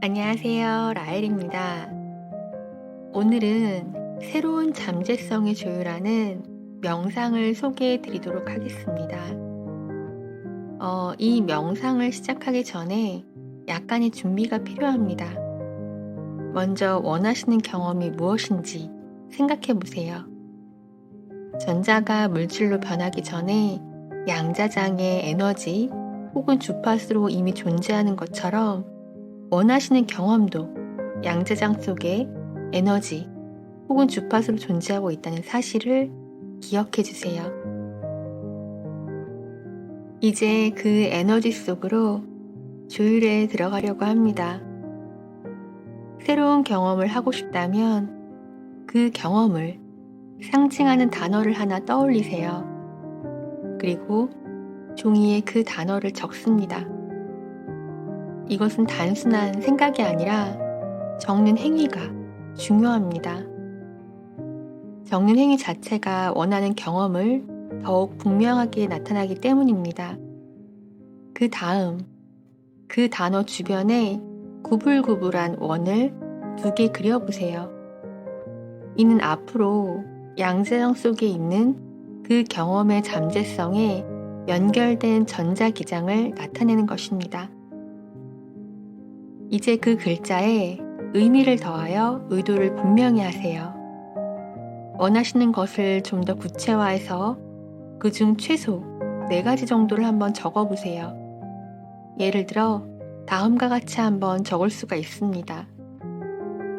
안녕하세요. 라엘입니다. 오늘은 새로운 잠재성을 조율하는 명상을 소개해 드리도록 하겠습니다. 어, 이 명상을 시작하기 전에 약간의 준비가 필요합니다. 먼저 원하시는 경험이 무엇인지 생각해 보세요. 전자가 물질로 변하기 전에 양자장의 에너지 혹은 주파수로 이미 존재하는 것처럼 원하시는 경험도 양자장 속에 에너지 혹은 주파수로 존재하고 있다는 사실을 기억해 주세요. 이제 그 에너지 속으로 조율에 들어가려고 합니다. 새로운 경험을 하고 싶다면 그 경험을 상징하는 단어를 하나 떠올리세요. 그리고 종이에 그 단어를 적습니다. 이것은 단순한 생각이 아니라 적는 행위가 중요합니다. 적는 행위 자체가 원하는 경험을 더욱 분명하게 나타나기 때문입니다. 그 다음, 그 단어 주변에 구불구불한 원을 두 개 그려보세요. 이는 앞으로 양자형 속에 있는 그 경험의 잠재성에 연결된 전자기장을 나타내는 것입니다. 이제 그 글자에 의미를 더하여 의도를 분명히 하세요. 원하시는 것을 좀 더 구체화해서 그 중 최소 4가지 정도를 한번 적어 보세요. 예를 들어, 다음과 같이 한번 적을 수가 있습니다.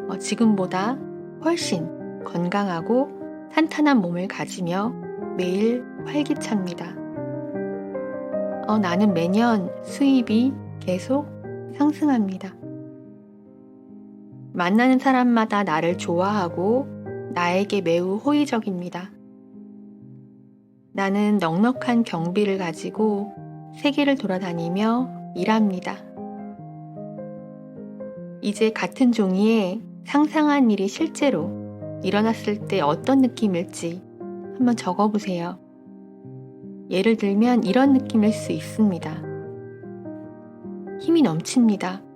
어, 지금보다 훨씬 건강하고 탄탄한 몸을 가지며 매일 활기찹니다. 어, 나는 매년 수입이 계속 상승합니다. 만나는 사람마다 나를 좋아하고 나에게 매우 호의적입니다. 나는 넉넉한 경비를 가지고 세계를 돌아다니며 일합니다. 이제 같은 종이에 상상한 일이 실제로 일어났을 때 어떤 느낌일지 한번 적어보세요. 예를 들면 이런 느낌일 수 있습니다. 힘이 넘칩니다.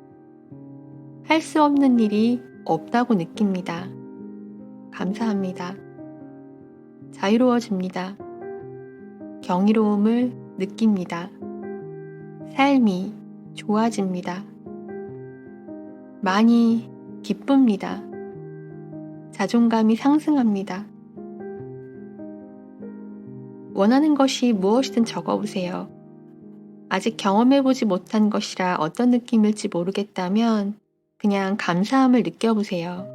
할 수 없는 일이 없다고 느낍니다. 감사합니다. 자유로워집니다. 경이로움을 느낍니다. 삶이 좋아집니다. 많이 기쁩니다. 자존감이 상승합니다. 원하는 것이 무엇이든 적어보세요. 아직 경험해보지 못한 것이라 어떤 느낌일지 모르겠다면 그냥 감사함을 느껴보세요.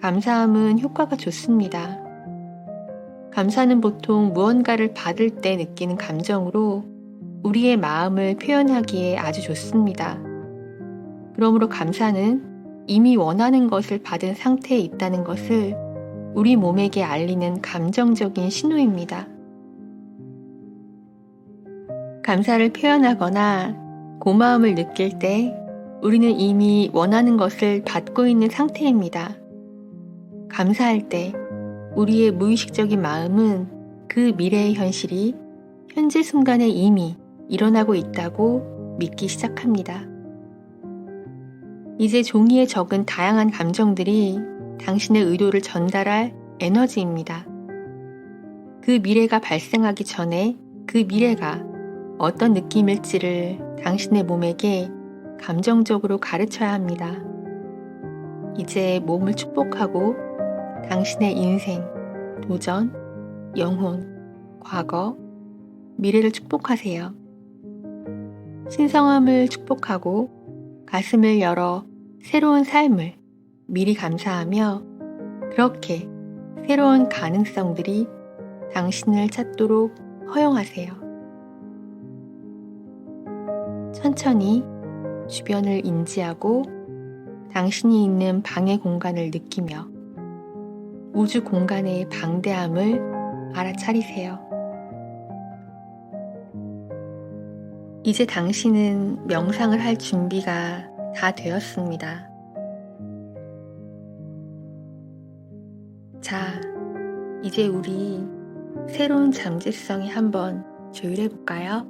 감사함은 효과가 좋습니다. 감사는 보통 무언가를 받을 때 느끼는 감정으로 우리의 마음을 표현하기에 아주 좋습니다. 그러므로 감사는 이미 원하는 것을 받은 상태에 있다는 것을 우리 몸에게 알리는 감정적인 신호입니다. 감사를 표현하거나 고마움을 느낄 때 우리는 이미 원하는 것을 받고 있는 상태입니다. 감사할 때 우리의 무의식적인 마음은 그 미래의 현실이 현재 순간에 이미 일어나고 있다고 믿기 시작합니다. 이제 종이에 적은 다양한 감정들이 당신의 의도를 전달할 에너지입니다. 그 미래가 발생하기 전에 그 미래가 어떤 느낌일지를 당신의 몸에게 감정적으로 가르쳐야 합니다. 이제 몸을 축복하고 당신의 인생, 도전, 영혼, 과거, 미래를 축복하세요. 신성함을 축복하고 가슴을 열어 새로운 삶을 미리 감사하며 그렇게 새로운 가능성들이 당신을 찾도록 허용하세요. 천천히 주변을 인지하고 당신이 있는 방의 공간을 느끼며 우주 공간의 방대함을 알아차리세요. 이제 당신은 명상을 할 준비가 다 되었습니다. 자, 이제 우리 새로운 잠재성에 한번 조율해 볼까요?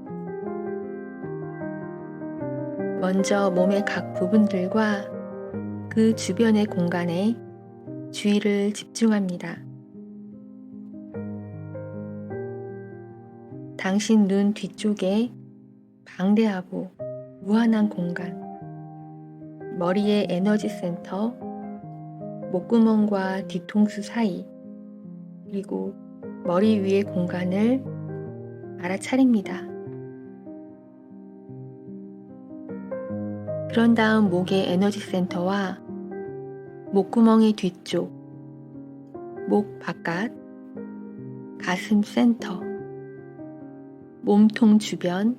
먼저 몸의 각 부분들과 그 주변의 공간에 주의를 집중합니다. 당신 눈 뒤쪽에 방대하고 무한한 공간, 머리의 에너지 센터, 목구멍과 뒤통수 사이, 그리고 머리 위의 공간을 알아차립니다. 그런 다음 목의 에너지 센터와 목구멍의 뒤쪽, 목 바깥, 가슴 센터, 몸통 주변,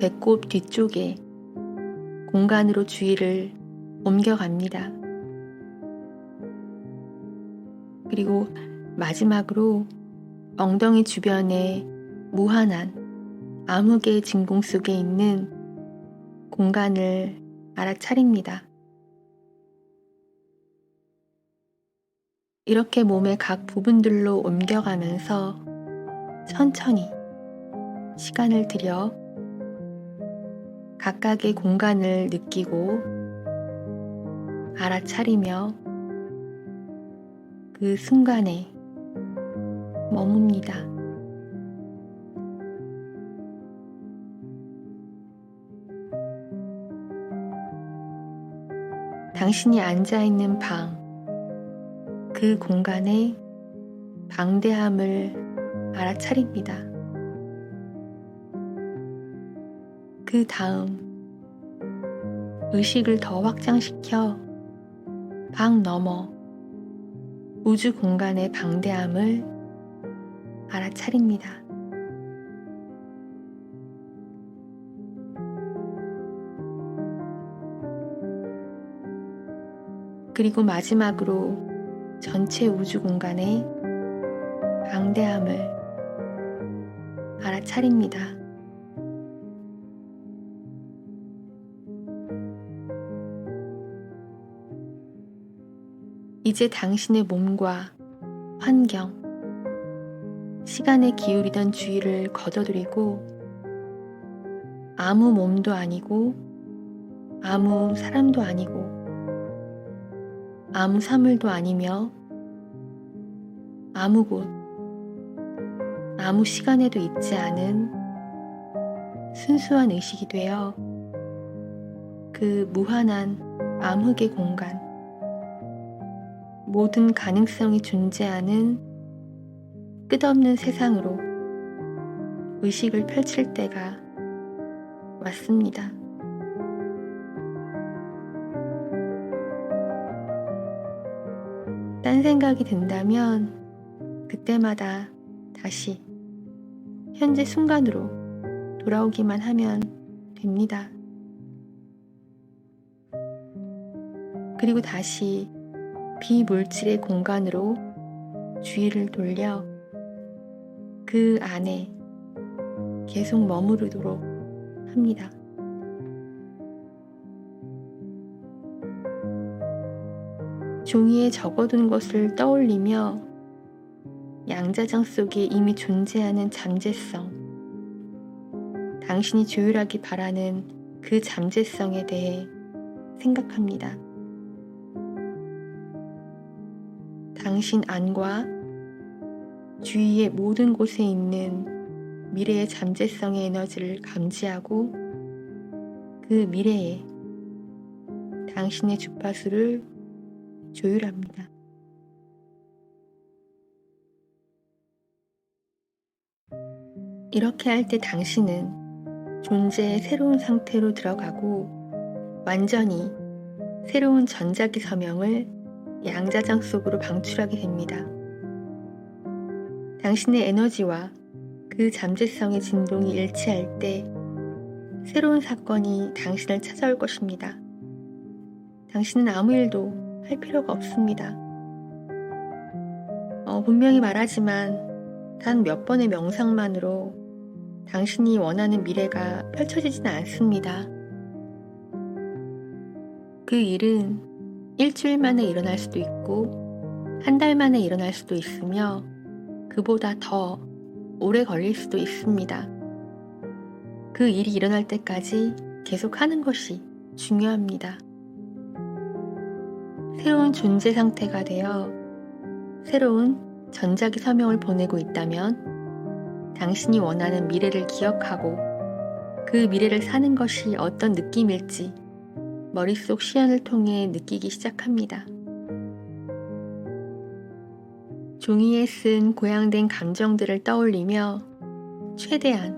배꼽 뒤쪽에 공간으로 주의를 옮겨갑니다. 그리고 마지막으로 엉덩이 주변에 무한한 암흑의 진공 속에 있는 공간을 알아차립니다. 이렇게 몸의 각 부분들로 옮겨가면서 천천히 시간을 들여 각각의 공간을 느끼고 알아차리며 그 순간에 머뭅니다. 당신이 앉아 있는 방, 그 공간의 방대함을 알아차립니다. 그 다음, 의식을 더 확장시켜 방 너머 우주 공간의 방대함을 알아차립니다. 그리고 마지막으로 전체 우주 공간의 방대함을 알아차립니다. 이제 당신의 몸과 환경, 시간에 기울이던 주의를 거둬들이고 아무 몸도 아니고 아무 사람도 아니고 아무 사물도 아니며 아무 곳, 아무 시간에도 있지 않은 순수한 의식이 되어 그 무한한 암흑의 공간, 모든 가능성이 존재하는 끝없는 세상으로 의식을 펼칠 때가 왔습니다. 딴 생각이 든다면 그때마다 다시 현재 순간으로 돌아오기만 하면 됩니다. 그리고 다시 비물질의 공간으로 주의를 돌려 그 안에 계속 머무르도록 합니다. 종이에 적어둔 것을 떠올리며 양자장 속에 이미 존재하는 잠재성, 당신이 조율하기 바라는 그 잠재성에 대해 생각합니다. 당신 안과 주위의 모든 곳에 있는 미래의 잠재성의 에너지를 감지하고 그 미래에 당신의 주파수를 조율합니다. 이렇게 할 때 당신은 존재의 새로운 상태로 들어가고 완전히 새로운 전자기 서명을 양자장 속으로 방출하게 됩니다. 당신의 에너지와 그 잠재성의 진동이 일치할 때 새로운 사건이 당신을 찾아올 것입니다. 당신은 아무 일도 할 필요가 없습니다. 어, 분명히 말하지만 단 몇 번의 명상만으로 당신이 원하는 미래가 펼쳐지지는 않습니다. 그 일은 일주일 만에 일어날 수도 있고 한 달 만에 일어날 수도 있으며 그보다 더 오래 걸릴 수도 있습니다. 그 일이 일어날 때까지 계속 하는 것이 중요합니다. 새로운 존재 상태가 되어 새로운 전자기 서명을 보내고 있다면 당신이 원하는 미래를 기억하고 그 미래를 사는 것이 어떤 느낌일지 머릿속 시연을 통해 느끼기 시작합니다. 종이에 쓴 고양된 감정들을 떠올리며 최대한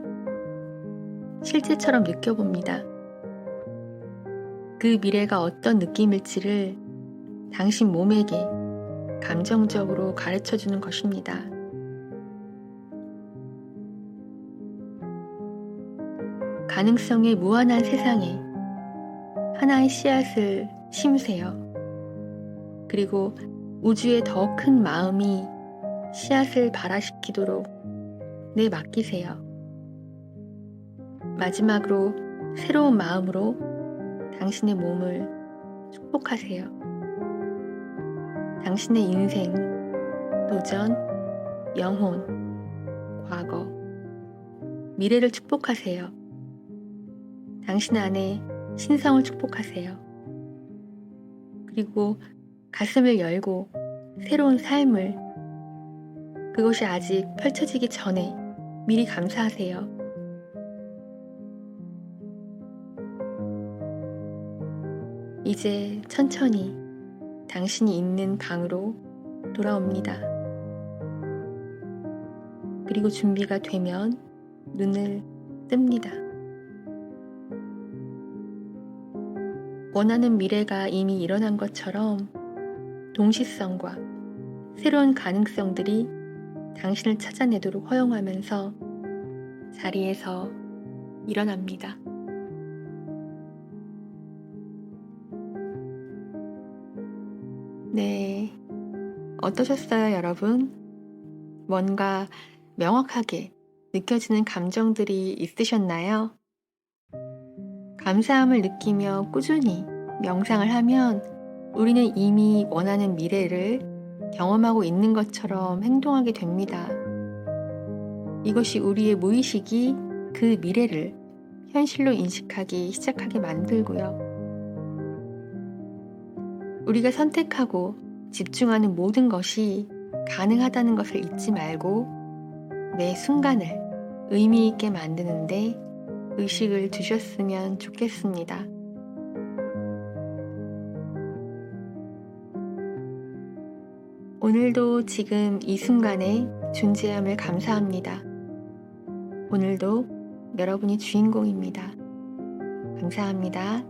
실제처럼 느껴봅니다. 그 미래가 어떤 느낌일지를 당신 몸에게 감정적으로 가르쳐 주는 것입니다. 가능성의 무한한 세상에 하나의 씨앗을 심으세요. 그리고 우주의 더 큰 마음이 씨앗을 발화시키도록 내 맡기세요. 마지막으로 새로운 마음으로 당신의 몸을 축복하세요. 당신의 인생, 도전, 영혼, 과거, 미래를 축복하세요. 당신 안에 신성을 축복하세요. 그리고 가슴을 열고 새로운 삶을 그것이 아직 펼쳐지기 전에 미리 감사하세요. 이제 천천히 당신이 있는 방으로 돌아옵니다. 그리고 준비가 되면 눈을 뜹니다. 원하는 미래가 이미 일어난 것처럼 동시성과 새로운 가능성들이 당신을 찾아내도록 허용하면서 자리에서 일어납니다. 어떠셨어요, 여러분? 뭔가 명확하게 느껴지는 감정들이 있으셨나요? 감사함을 느끼며 꾸준히 명상을 하면 우리는 이미 원하는 미래를 경험하고 있는 것처럼 행동하게 됩니다. 이것이 우리의 무의식이 그 미래를 현실로 인식하기 시작하게 만들고요. 우리가 선택하고 집중하는 모든 것이 가능하다는 것을 잊지 말고 매 순간을 의미 있게 만드는데 의식을 두셨으면 좋겠습니다. 오늘도 지금 이 순간에 존재함을 감사합니다. 오늘도 여러분이 주인공입니다. 감사합니다.